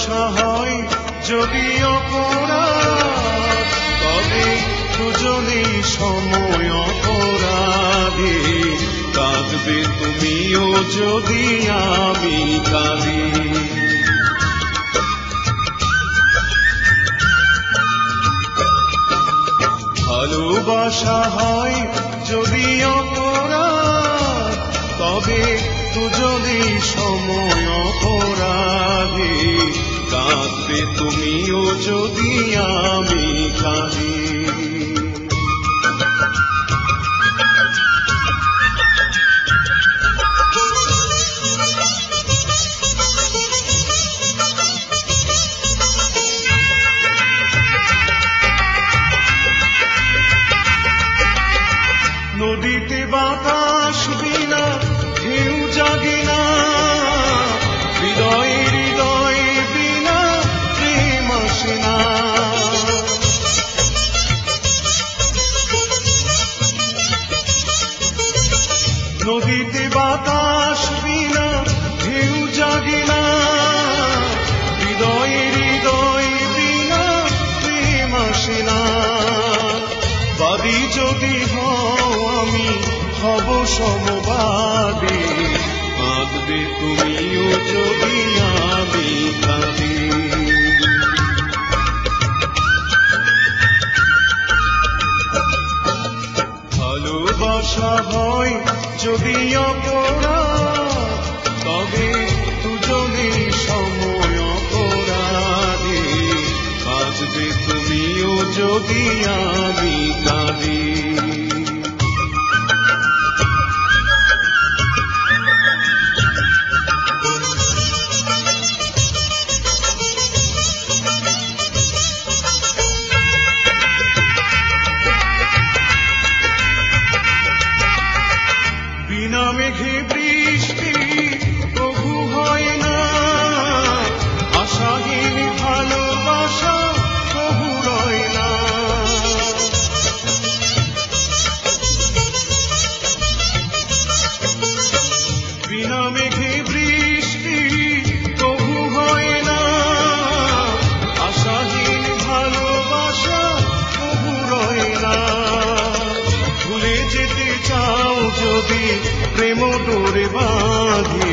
ভালোবাসা হয় যদি অপরাধ, তবে দুজনেই সময় অপরাধী। কাঁদবে তুমিও যদি আমি কাঁদি। ভালোবাসা হয় যদি অপরাধ, তবে সময় যদি আমি কাঁদি নদীতে বাতাস বাদী যদি হও আমি, হব সমবাদী। কাঁদবে তুমিও যদি আমি কাঁদি। ভালোবাসা হয় যদি অপরাধ, তবে দুজনে সময় অপরাধী। বাঁচবে তুমিও যদি আমি কাঁদি। চাও প্রেম ডোরে বাঁধি।